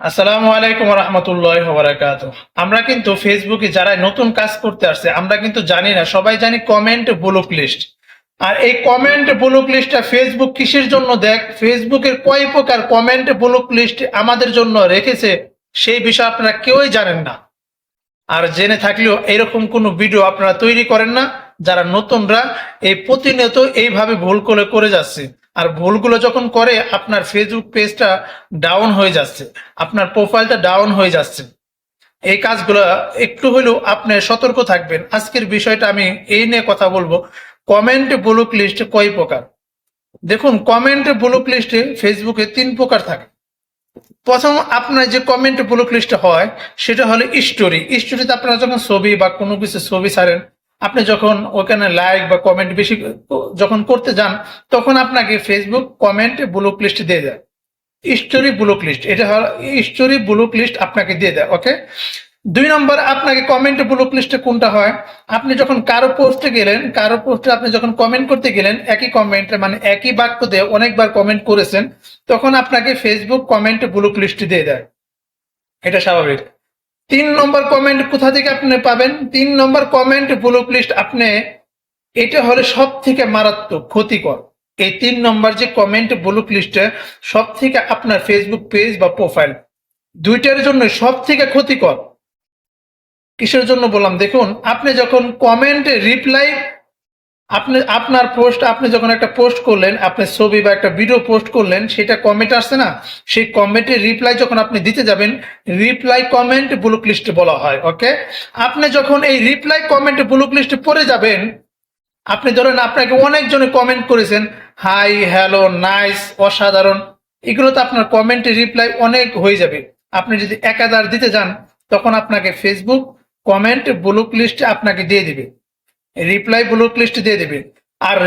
আসসালামু আলাইকুম রহমতুল্লাহ বারাকাত আমরা কিন্তু ফেসবুকে যারা নতুন কাজ করতে আসছে, আমরা কিন্তু জানি না, সবাই জানি কমেন্ট ব্লক লিস্ট আর এই কমেন্ট ব্লক লিস্টটা ফেসবুক কিসের জন্য দেখ? ফেসবুকের কয় প্রকার কমেন্ট ব্লক লিস্ট আমাদের জন্য রেখেছে, সেই বিষয়ে আপনারা কেউই জানেন না। আর জেনে থাকলেও এরকম কোনো ভিডিও আপনারা তৈরি করেন না, যারা নতুনরা এই প্রতিনিয়ত এইভাবে ভুল করে করে যাচ্ছে। আর ভুলগুলো যখন করে, আপনার ফেসবুক পেজটা ডাউন হয়ে যাচ্ছে, আপনার প্রোফাইলটা ডাউন হয়ে যাচ্ছে। এই কাজগুলো একটু হলেও আপনি সতর্ক থাকবেন। আজকের বিষয়টা আমি এই নিয়ে কথা বলব। কমেন্ট ব্লক লিস্ট কয় প্রকার? দেখুন কমেন্ট ব্লক লিস্টে ফেসবুকে তিন প্রকার থাকে। প্রথম, আপনার যে কমেন্ট ব্লক লিস্ট হয়, সেটা হলো স্টোরি স্টোরিতে আপনারা যখন ছবি বা কোনো কিছু ছবি ছাড়েন আপনি যখন ওখানে লাইক বা কমেন্ট বেশি যখন করতে যান, তখন আপনাকে ফেসবুক কমেন্ট ব্লক লিস্ট দিয়ে দেয়। স্টোরি ব্লক লিস্ট এটা স্টোরি ব্লক লিস্ট আপনাকে দিয়ে দেয় ওকে দুই নম্বর, আপনাকে কমেন্ট ব্লক লিস্টে কোনটা হয়? আপনি যখন কারও পোস্টে গেলেন, কারও পোস্টে আপনি যখন কমেন্ট করতে গেলেন, একই কমেন্টে মানে একই বাক্য দিয়ে অনেকবার কমেন্ট করেছেন, তখন আপনাকে ফেসবুক কমেন্ট ব্লক লিস্ট দিয়ে দেয়। এটা স্বাভাবিক। তিন নম্বর কমেন্ট কোথা থেকে আপনি পাবেন? তিন নম্বর কমেন্ট ব্লু লিস্ট আপনি, এটা হলে সব থেকে মারাত্মক, ক্ষতিকর। এই তিন নম্বর যে কমেন্ট ব্লু লিস্টে সব থেকে আপনার ফেসবুক পেজ বা প্রোফাইল দুইটার জন্য সব থেকে ক্ষতিকর। কিসের জন্য বললাম? দেখুন, আপনি যখন কমেন্টে রিপ্লাই আপনি, আপনার পোস্ট আপনি যখন একটা পোস্ট করলেন, আপনি ছবি বা একটা ভিডিও পোস্ট করলেন, সেটা কমেন্ট আসছে না? সেই কমেন্টের রিপ্লাই যখন আপনি দিতে যাবেন রিপ্লাই কমেন্ট ব্লক লিস্টে বলা হয় ওকে আপনি যখন এই রিপ্লাই কমেন্ট ব্লক লিস্টে পড়ে যাবেন, আপনি ধরেন আপনাকে অনেকজনে কমেন্ট করেছেন হাই হ্যালো নাইস অসাধারণ। এগুলো তো আপনার কমেন্টে রিপ্লাই অনেক হয়ে যাবে। আপনি যদি একাধার দিতে যান, তখন আপনাকে ফেসবুক কমেন্ট ব্লক লিস্ট আপনাকে দিয়ে দিবে। রিপ্লাই ব্লক লিস্ট দিয়ে দেবে আর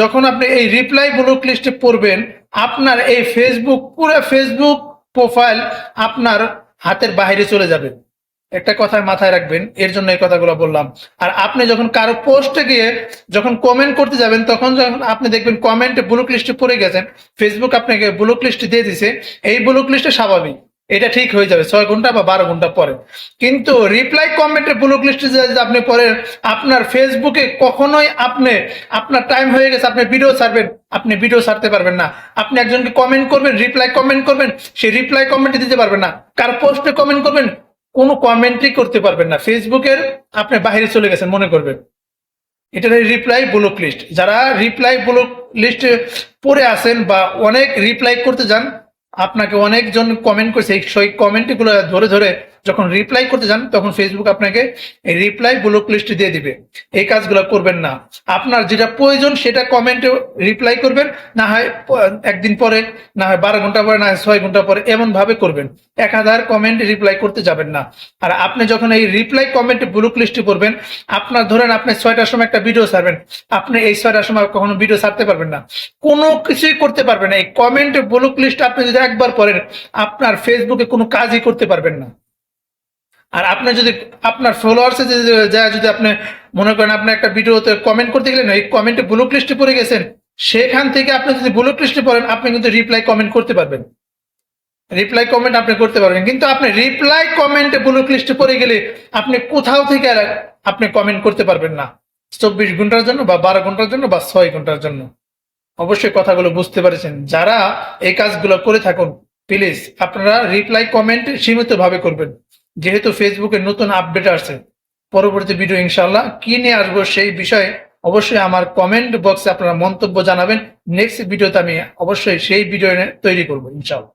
যখন আপনি এই রিপ্লাই ব্লক লিস্টে পড়বেন, আপনার এই ফেসবুক পুরো ফেসবুক প্রোফাইল আপনার হাতের বাইরে চলে যাবে। একটা কথা মাথায় রাখবেন, এর জন্য এই কথাগুলো বললাম। আর আপনি যখন কারও পোস্টে গিয়ে যখন কমেন্ট করতে যাবেন, তখন যখন আপনি দেখবেন কমেন্টে ব্লক লিস্টে পড়ে গেছেন ফেসবুক আপনাকে ব্লক লিস্ট দিয়ে দিছে, এই ব্লক লিস্টে স্বাভাবিক। এটা ঠিক হয়ে যাবে, ছয় ঘণ্টা বা বারো ঘণ্টা পরে। কিন্তু রিপ্লাই কমেন্টে ব্লক লিস্টে যদি আপনি পরে আপনার ফেসবুকে কখনোই আপনি, আপনার টাইম হয়ে গেছে, আপনি ভিডিও ছাড়বেন, আপনি ভিডিও ছাড়তে পারবেন না। আপনি একজনকে কমেন্ট করবেন রিপ্লাই কমেন্ট করবেন সেই রিপ্লাই কমেন্ট দিতে পারবেন না। কার পোস্টে কমেন্ট করবেন, কোনো কমেন্টই করতে পারবেন না। ফেসবুকের আপনি বাইরে চলে গেছেন, মনে করবেন। এটা রিপ্লাই ব্লক লিস্ট যারা রিপ্লাই ব্লক লিস্টে পড়ে আছেন বা অনেক রিপ্লাই করতে যান আপনাকে অনেকজন কমেন্ট করছে সেই কমেন্টগুলো ধরে ধরে যখন রিপ্লাই করতে যান, তখন ফেসবুক আপনাকে রিপ্লাই ব্লক লিস্ট দিয়ে দিবে। এই কাজগুলো করবেন না। আপনার যেটা প্রয়োজন, সেটা কমেন্টে রিপ্লাই করবেন। না হয় একদিন পরে, না হয় বারো ঘণ্টা পরে, না হয় ছয় ঘণ্টা পরে এমন ভাবে করবেন। এক হাজার কমেন্ট রিপ্লাই করতে যাবেন না। আর আপনি যখন এই রিপ্লাই কমেন্ট ব্লক লিস্টে করবেন আপনার ধরেন আপনি ছয়টার সময় একটা ভিডিও ছাড়বেন। আপনি এই ছয়টার সময় কখনো ভিডিও ছাড়তে পারবেন না। কোনো কিছুই করতে পারবেন না। এই কমেন্ট ব্লক লিস্ট আপনি যদি একবার পড়েন, আপনার ফেসবুকে কোনো কাজই করতে পারবেন না। আর আপনার যদি, আপনার ফলোয়ার্সে যায় যদি আপনি মনে করেন আপনি একটা ভিডিওতে কমেন্ট করতে গেলেন, এই কমেন্টে ব্লক লিস্টে পড়ে গেছেন, সেখান থেকে আপনি যদি ব্লক লিস্টে পড়েন, আপনি কিন্তু রিপ্লাই কমেন্ট করতে পারবেন। রিপ্লাই কমেন্ট আপনি করতে পারবেন। কিন্তু আপনি রিপ্লাই কমেন্টে ব্লক লিস্টে পড়ে গেলে আপনি কোথাও থেকে আপনি কমেন্ট করতে পারবেন না। চব্বিশ ঘণ্টার জন্য বা বারো ঘণ্টার জন্য বা ছয় ঘণ্টার জন্য। অবশ্যই কথাগুলো বুঝতে পারছেন। যারা এই কাজগুলো করে থাকুন প্লিজ আপনারা রিপ্লাই কমেন্ট সীমিতভাবে করবেন। যেহেতু ফেসবুকে নতুন আপডেট আসছে, পরবর্তী ভিডিও ইনশাল্লাহ কি নিয়ে আসব সেই বিষয়ে অবশ্যই আমার কমেন্ট বক্সে আপনারা মন্তব্য জানাবেন। নেক্সট ভিডিওতে আমি অবশ্যই সেই ভিডিও তৈরি করব ইনশাল্লাহ